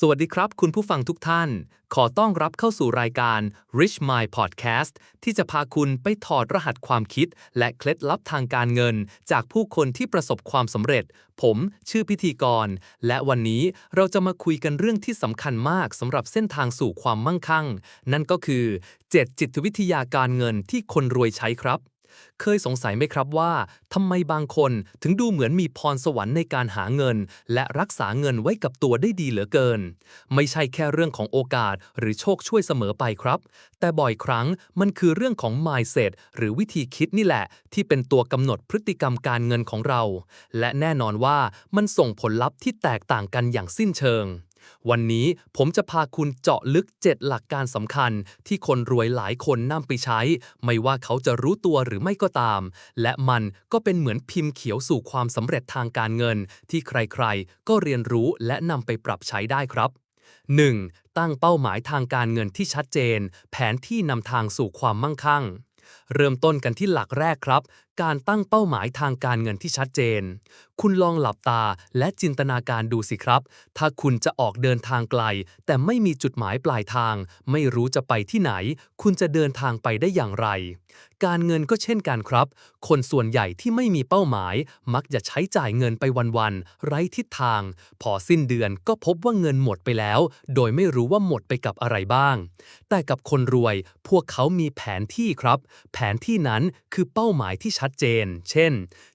สวัสดีครับ คุณผู้ฟังทุกท่าน ขอต้อนรับเข้าสู่รายการ Rich Mind Podcast ที่จะพาคุณไปถอดรหัสความคิด และเคล็ดลับทางการเงิน จากผู้คนที่ประสบความสำเร็จ ผมชื่อพิธีกร และวันนี้เราจะมาคุยกันเรื่องที่สำคัญมากสำหรับเส้นทางสู่ความมั่งคั่ง นั่นก็คือ 7 จิตวิทยาการเงินที่คนรวยใช้ครับ เคยสงสัยไหมครับว่าทำไมบางคนถึงดูเหมือนมีพรสวรรค์ในการหาเงิน และรักษาเงินไว้กับตัวได้ดีเหลือเกิน ไม่ใช่แค่เรื่องของโอกาสหรือโชคช่วยเสมอไปครับ แต่บ่อยครั้งมันคือเรื่องของ mindset หรือวิธีคิดนี่แหละ ที่เป็นตัวกำหนดพฤติกรรมการเงินของเรา และแน่นอนว่ามันส่งผลลัพธ์ที่แตกต่างกันอย่างสิ้นเชิง วันนี้ผมจะพาคุณเจาะลึก 7 หลักการสำคัญ ที่คนรวยหลายคนนำไปใช้ ไม่ว่าเขาจะรู้ตัวหรือไม่ก็ตาม และมันก็เป็นเหมือนพิมพ์เขียวสู่ความสำเร็จทางการเงิน ที่ใครๆ ก็เรียนรู้และนำไปปรับใช้ได้ครับ 1. ตั้งเป้าหมายทางการเงินที่ชัดเจน แผนที่นำทางสู่ความมั่งคั่ง เริ่มต้นกันที่หลักแรกครับ การตั้งเป้าหมายทางการเงินที่ชัดเจน คุณลองหลับตาและจินตนาการดูสิครับ ถ้าคุณจะออกเดินทางไกล แต่ไม่มีจุดหมายปลายทาง ไม่รู้จะไปที่ไหน คุณจะเดินทางไปได้อย่างไร การเงินก็เช่นกันครับ คนส่วนใหญ่ที่ไม่มีเป้าหมาย มักจะใช้จ่ายเงินไปวันๆไร้ทิศทาง พอสิ้นเดือนก็พบว่าเงินหมดไปแล้ว โดยไม่รู้ว่าหมดไปกับอะไรบ้าง แต่กับคนรวย พวกเขามีแผนที่ครับ แผนที่นั้นคือเป้าหมายที่ชัดเจน เช่น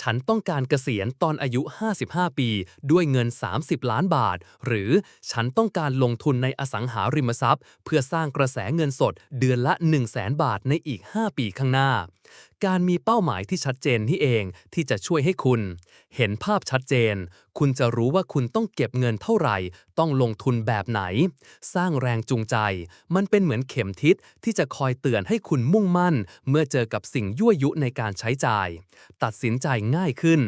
ฉันต้องการเกษียณตอนอายุ 55 ปี ด้วยเงิน 30 ล้านบาท หรือฉันต้องการลงทุนในอสังหาริมทรัพย์ เพื่อสร้างกระแสเงินสดเดือนละ 1 0 0 0 0แบาทในอีก 5 ปีข้างหน้า การมีเป้าหมายที่ชัดเจนนี่เองที่จะช่วยให้คุณ เห็นภาพชัดเจน คุณจะรู้ว่าคุณต้องเก็บเงินเท่าไหร่ ต้องลงทุนแบบไหน สร้างแรงจูงใจ มันเป็นเหมือนเข็มทิศที่จะคอยเตือนให้คุณมุ่งมั่น เมื่อเจอกับสิ่งยั่วยุในการใช้จ่าย ตัดสินใจง่ายขึ้น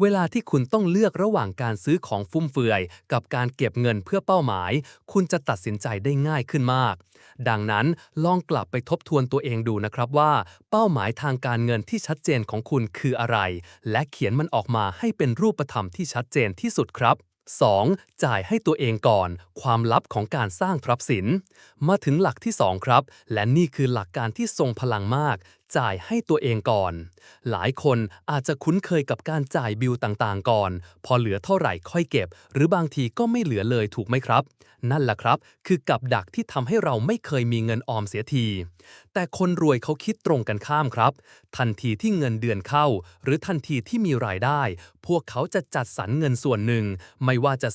เวลาที่คุณต้องเลือกระหว่างการซื้อของฟุ่มเฟือย กับการเก็บเงินเพื่อเป้าหมาย คุณจะตัดสินใจได้ง่ายขึ้นมาก ดังนั้นลองกลับไปทบทวนตัวเองดูนะครับว่า เป้าหมายทางการเงินที่ชัดเจนของคุณคืออะไร และเขียนมันออกมาให้เป็นรูปธรรมที่ชัดเจนที่สุดครับ 2. จ่ายให้ตัวเองก่อน ความลับของการสร้างทรัพย์สิน มาถึงหลักที่ 2 ครับ และนี่คือหลักการที่ทรงพลังมาก จ่ายให้ตัวเองก่อน หลายคนอาจจะคุ้นเคยกับการจ่ายบิลต่างๆ ก่อน พอเหลือเท่าไหร่ค่อยเก็บ หรือบางทีก็ไม่เหลือเลยถูกไหมครับ นั่นแหละครับ คือกับดักที่ทำให้เราไม่เคยมีเงินออมเสียที แต่คนรวยเขาคิดตรงกันข้ามครับ ทันทีที่เงินเดือนเข้า หรือทันทีที่มีรายได้ พวกเขาจะจัดสรรเงินส่วนหนึ่ง ไม่ว่าจะ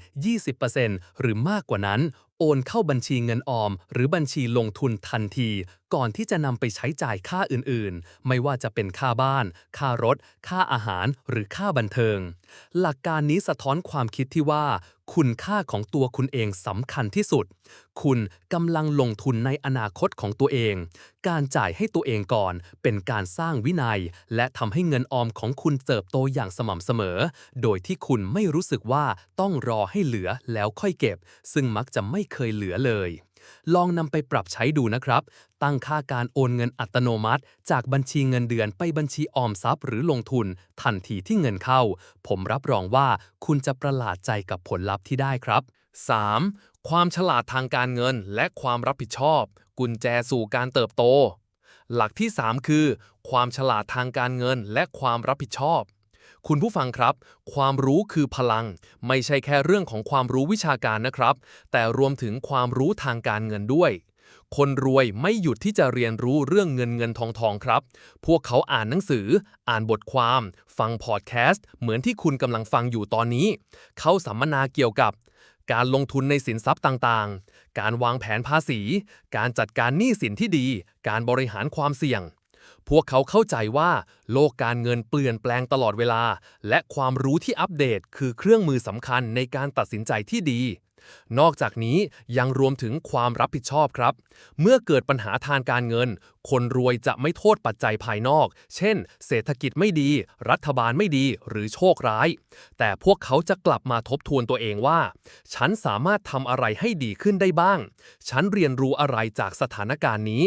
10% 20%หรือมากกว่านั้นโอนเข้าบัญชีเงินออม หรือบัญชีลงทุนทันที ก่อนที่จะนำไปใช้จ่ายค่าอื่นๆ ไม่ว่าจะเป็นค่าบ้าน ค่ารถ ค่าอาหาร หรือค่าบันเทิง หลักการนี้สะท้อนความคิดที่ว่า คุณค่าของตัวคุณเองสำคัญที่สุด คุณกำลังลงทุนในอนาคตของตัวเอง การจ่ายให้ตัวเองก่อน เป็นการสร้างวินัย และทำให้เงินออมของคุณเติบโตอย่างสม่ำเสมอ โดยที่คุณไม่รู้สึกว่าต้องรอให้เหลือแล้วค่อยเก็บ ซึ่งมักจะไม่เคยเหลือเลย ลองนำไปปรับใช้ดูนะครับ ตั้งค่าการโอนเงินอัตโนมัติ จากบัญชีเงินเดือนไปบัญชีออมทรัพย์หรือลงทุน ทันทีที่เงินเข้า ผมรับรองว่าคุณจะประหลาดใจกับผลลัพธ์ที่ได้ครับ 3. ความฉลาดทางการเงินและความรับผิดชอบ กุญแจสู่การเติบโต หลักที่ 3 คือ ความฉลาดทางการเงินและความรับผิดชอบ คุณผู้ฟังครับ ความรู้คือพลัง ไม่ใช่แค่เรื่องของความรู้วิชาการนะครับ แต่รวมถึงความรู้ทางการเงินด้วย คนรวยไม่หยุดที่จะเรียนรู้เรื่องเงินเงินทองทองครับ พวกเขาอ่านหนังสือ อ่านบทความ ฟังพอดแคสต์ เหมือนที่คุณกำลังฟังอยู่ตอนนี้ เข้าสัมมนาเกี่ยวกับการลงทุนในสินทรัพย์ต่างๆ การวางแผนภาษี การจัดการหนี้สินที่ดี การบริหารความเสี่ยง พวกเขาเข้าใจว่าโลกการเงินเปลี่ยนแปลงตลอดเวลา และความรู้ที่อัปเดตคือเครื่องมือสำคัญในการตัดสินใจที่ดี นอกจากนี้ยังรวมถึงความรับผิดชอบครับ เมื่อเกิดปัญหาทางการเงิน คนรวยจะไม่โทษปัจจัยภายนอก เช่น เศรษฐกิจไม่ดี รัฐบาลไม่ดีหรือโชคร้าย แต่พวกเขาจะกลับมาทบทวนตัวเองว่า ฉันสามารถทำอะไรให้ดีขึ้นได้บ้าง ฉันเรียนรู้อะไรจากสถานการณ์นี้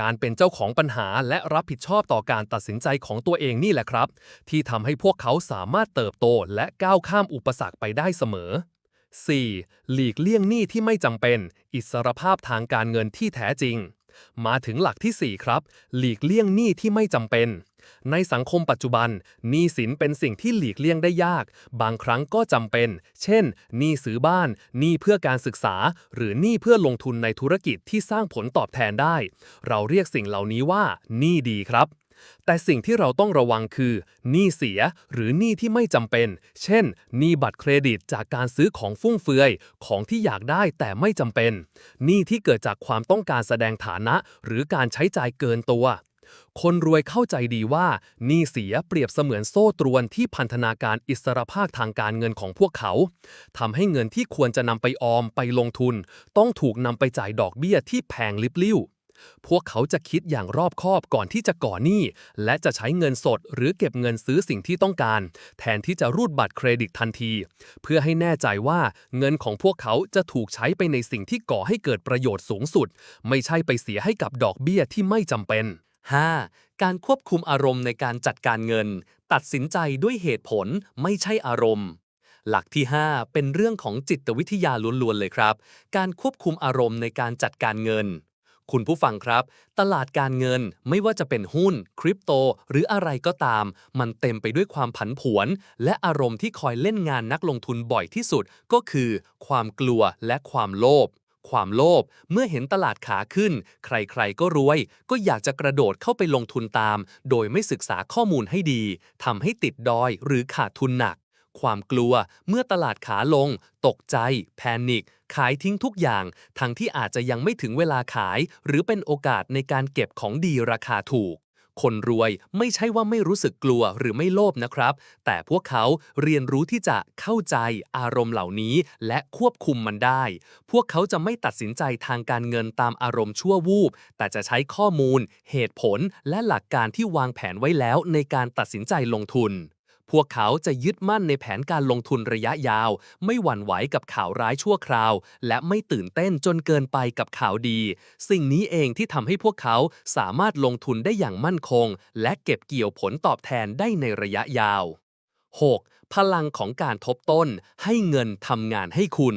การเป็นเจ้าของปัญหาและรับผิดชอบต่อการตัดสินใจของตัวเองนี่แหละครับ ที่ทำให้พวกเขาสามารถเติบโตและก้าวข้ามอุปสรรคไปได้เสมอ 4. หลีกเลี่ยงหนี้ที่ไม่จำเป็น อิสรภาพทางการเงินที่แท้จริง มาถึงหลักที่ 4 ครับ หลีกเลี่ยงหนี้ที่ไม่จำเป็น ในสังคมปัจจุบันหนี้สินเป็นสิ่งที่หลีกเลี่ยงได้ยาก บางครั้งก็จำเป็น เช่นหนี้ซื้อบ้านหนี้เพื่อการศึกษา หรือหนี้เพื่อลงทุนในธุรกิจที่สร้างผลตอบแทนได้ เราเรียกสิ่งเหล่านี้ว่าหนี้ดีครับ แต่สิ่งที่เราต้องระวังคือหนี้เสียหรือหนี้ที่ไม่จำเป็น เช่นหนี้บัตรเครดิตจากการซื้อของฟุ่มเฟือย ของที่อยากได้แต่ไม่จำเป็นหนี้ที่เกิดจากความต้องการแสดงฐานะ หรือการใช้จ่ายเกินตัว คนรวยเข้าใจดีว่าหนี้เสียเปรียบเสมือนโซ่ตรวนที่พันธนาการอิสรภาพทางการเงินของพวกเขาทำให้เงินที่ควรจะนำไปออมไปลงทุน ต้องถูกนำไปจ่ายดอกเบี้ยที่แพงลิบลิ่ว พวกเขาจะคิดอย่างรอบคอบก่อนที่จะก่อหนี้ และจะใช้เงินสดหรือเก็บเงินซื้อสิ่งที่ต้องการ แทนที่จะรูดบัตรเครดิตทันที เพื่อให้แน่ใจว่าเงินของพวกเขาจะถูกใช้ไปในสิ่งที่ก่อให้เกิดประโยชน์สูงสุด ไม่ใช่ไปเสียให้กับดอกเบี้ยที่ไม่จำเป็น 5. การควบคุมอารมณ์ในการจัดการเงิน ตัดสินใจด้วยเหตุผลไม่ใช่อารมณ์ หลักที่ 5 เป็นเรื่องของจิตวิทยาล้วนๆเลยครับ การควบคุมอารมณ์ในการจัดการเงิน คุณผู้ฟังครับ ตลาดการเงินไม่ว่าจะเป็นหุ้น คริปโต หรืออะไรก็ตาม มันเต็มไปด้วยความผันผวน และอารมณ์ที่คอยเล่นงานนักลงทุนบ่อยที่สุด ก็คือ ความกลัวและความโลภความโลภเมื่อเห็นตลาดขาขึ้น ใครๆ ก็รวย ก็อยากจะกระโดดเข้าไปลงทุนตาม โดยไม่ศึกษาข้อมูลให้ดีทำให้ติดดอยหรือขาดทุนหนัก ความกลัว เมื่อตลาดขาลง ตกใจ แพนิค ขายทิ้งทุกอย่าง ทั้งที่อาจจะยังไม่ถึงเวลาขาย หรือเป็นโอกาสในการเก็บของดีราคาถูก คนรวยไม่ใช่ว่าไม่รู้สึกกลัวหรือไม่โลภนะครับ แต่พวกเขาเรียนรู้ที่จะเข้าใจอารมณ์เหล่านี้ และควบคุมมันได้ พวกเขาจะไม่ตัดสินใจทางการเงินตามอารมณ์ชั่ววูบ แต่จะใช้ข้อมูล เหตุผล และหลักการที่วางแผนไว้แล้วในการตัดสินใจลงทุน พวกเขาจะยึดมั่นในแผนการลงทุนระยะยาว ไม่หวั่นไหวกับข่าวร้ายชั่วคราว และไม่ตื่นเต้นจนเกินไปกับข่าวดี สิ่งนี้เองที่ทำให้พวกเขาสามารถลงทุนได้อย่างมั่นคง และเก็บเกี่ยวผลตอบแทนได้ในระยะยาว 6. พลังของการทบต้น ให้เงินทำงานให้คุณ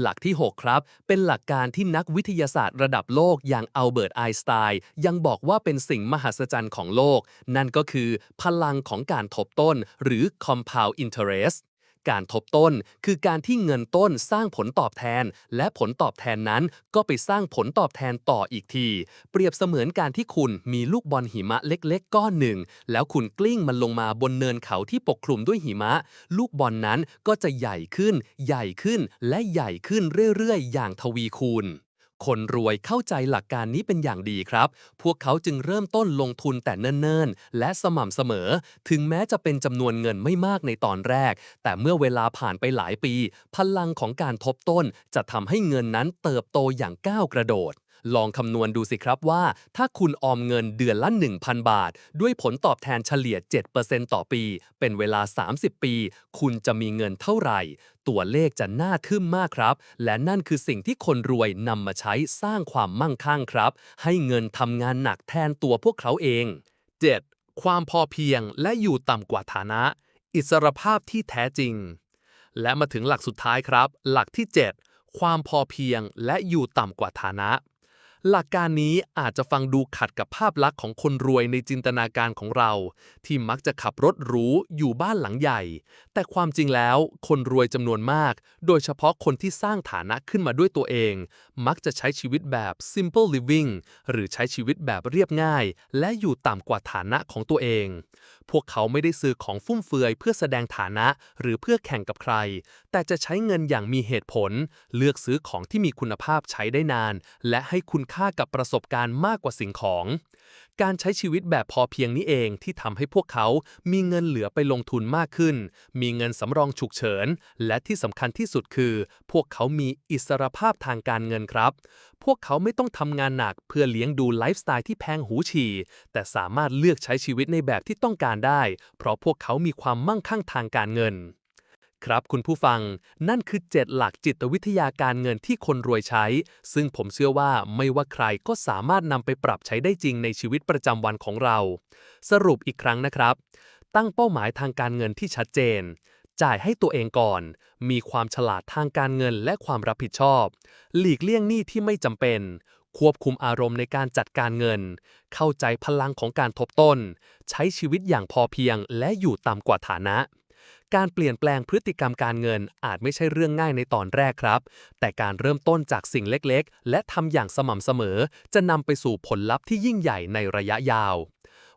หลักที่ 6 ครับ เป็นหลักการที่นักวิทยาศาสตร์ระดับโลกอย่างอัลเบิร์ตไอน์สไตน์ยังบอกว่าเป็นสิ่งมหัศจรรย์ของโลก นั่นก็คือพลังของการทบต้นหรือ compound interest การทบต้นคือการที่เงินต้นสร้างผลตอบแทน และผลตอบแทนนั้นก็ไปสร้างผลตอบแทนต่ออีกที เปรียบเสมือนการที่คุณมีลูกบอลหิมะเล็ก ๆ ก้อนหนึ่ง แล้วคุณกลิ้งมันลงมาบนเนินเขาที่ปกคลุมด้วยหิมะ ลูกบอลนั้นก็จะใหญ่ขึ้น ใหญ่ขึ้นและใหญ่ขึ้นเรื่อยๆ อย่างทวีคูณ คนรวยเข้าใจหลักการนี้เป็นอย่างดีครับ พวกเขาจึงเริ่มต้นลงทุนแต่เนิ่นๆ และสม่ำเสมอ ถึงแม้จะเป็นจำนวนเงินไม่มากในตอนแรก แต่เมื่อเวลาผ่านไปหลายปี พลังของการทบต้นจะทำให้เงินนั้นเติบโตอย่างก้าวกระโดด ลองคำนวณดูสิครับว่า ถ้าคุณออมเงินเดือนละ 1,000 บาท ด้วยผลตอบแทนเฉลี่ย 7%ต่อปี เป็นเวลา 30 ปี คุณจะมีเงินเท่าไหร่ ตัวเลขจะน่าทึ่มมากครับ และนั่นคือสิ่งที่คนรวยนำมาใช้สร้างความมั่งคั่งครับ ให้เงินทำงานหนักแทนตัวพวกเขาเอง 7. ความพอเพียงและอยู่ต่ำกว่าฐานะ อิสรภาพที่แท้จริง และมาถึงหลักสุดท้ายครับ หลักที่ 7 ความพอเพียงและอยู่ต่ำกว่าฐานะ หลักการนี้อาจจะฟังดูขัดกับภาพลักษณ์ของคนรวยในจินตนาการของเรา ที่มักจะขับรถหรูอยู่บ้านหลังใหญ่ แต่ความจริงแล้วคนรวยจำนวนมาก โดยเฉพาะคนที่สร้างฐานะขึ้นมาด้วยตัวเอง มักจะใช้ชีวิตแบบ simple living หรือใช้ชีวิตแบบเรียบง่าย และอยู่ต่ำกว่าฐานะของตัวเอง พวกเขาไม่ได้ซื้อของฟุ่มเฟือยเพื่อแสดงฐานะ หรือเพื่อแข่งกับใคร แต่จะใช้เงินอย่างมีเหตุผล เลือกซื้อของที่มีคุณภาพใช้ได้นาน และให้คุณค่ากับประสบการณ์มากกว่าสิ่งของการใช้ชีวิตแบบพอเพียงนี้เองที่ทำให้พวกเขามีเงินเหลือไปลงทุนมากขึ้น มีเงินสำรองฉุกเฉิน และที่สำคัญที่สุดคือ พวกเขามีอิสรภาพทางการเงินครับ พวกเขาไม่ต้องทำงานหนักเพื่อเลี้ยงดูไลฟ์สไตล์ที่แพงหูฉี่ แต่สามารถเลือกใช้ชีวิตในแบบที่ต้องการได้ เพราะพวกเขามีความมั่งคั่งทางการเงิน ครับคุณผู้ฟัง นั่นคือ 7 หลักจิตวิทยาการเงินที่คนรวยใช้ ซึ่งผมเชื่อว่าไม่ว่าใครก็สามารถนำไปปรับใช้ได้จริงในชีวิตประจำวันของเรา สรุปอีกครั้งนะครับ ตั้งเป้าหมายทางการเงินที่ชัดเจน จ่ายให้ตัวเองก่อน มีความฉลาดทางการเงินและความรับผิดชอบ หลีกเลี่ยงหนี้ที่ไม่จำเป็น ควบคุมอารมณ์ในการจัดการเงิน เข้าใจพลังของการทบต้น ใช้ชีวิตอย่างพอเพียงและอยู่ต่ำกว่าฐานะ การเปลี่ยนแปลงพฤติกรรมการเงินอาจไม่ใช่เรื่องง่ายในตอนแรกครับ แต่การเริ่มต้นจากสิ่งเล็กๆ และทำอย่างสม่ำเสมอ จะนำไปสู่ผลลัพธ์ที่ยิ่งใหญ่ในระยะยาว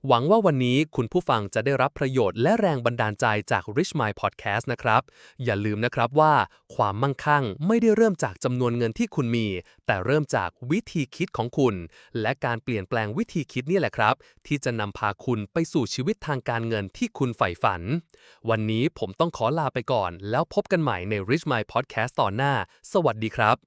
หวังว่าวันนี้คุณผู้ฟังจะได้รับประโยชน์และแรงบันดาลใจจาก Rich Mind Podcast นะครับ อย่าลืมนะครับว่าความมั่งคั่งไม่ได้เริ่มจากจำนวนเงินที่คุณมี แต่เริ่มจากวิธีคิดของคุณ และการเปลี่ยนแปลงวิธีคิดนี่แหละครับ ที่จะนำพาคุณไปสู่ชีวิตทางการเงินที่คุณใฝ่ฝัน วันนี้ผมต้องขอลาไปก่อน แล้วพบกันใหม่ใน Rich Mind Podcast ตอนหน้า สวัสดีครับ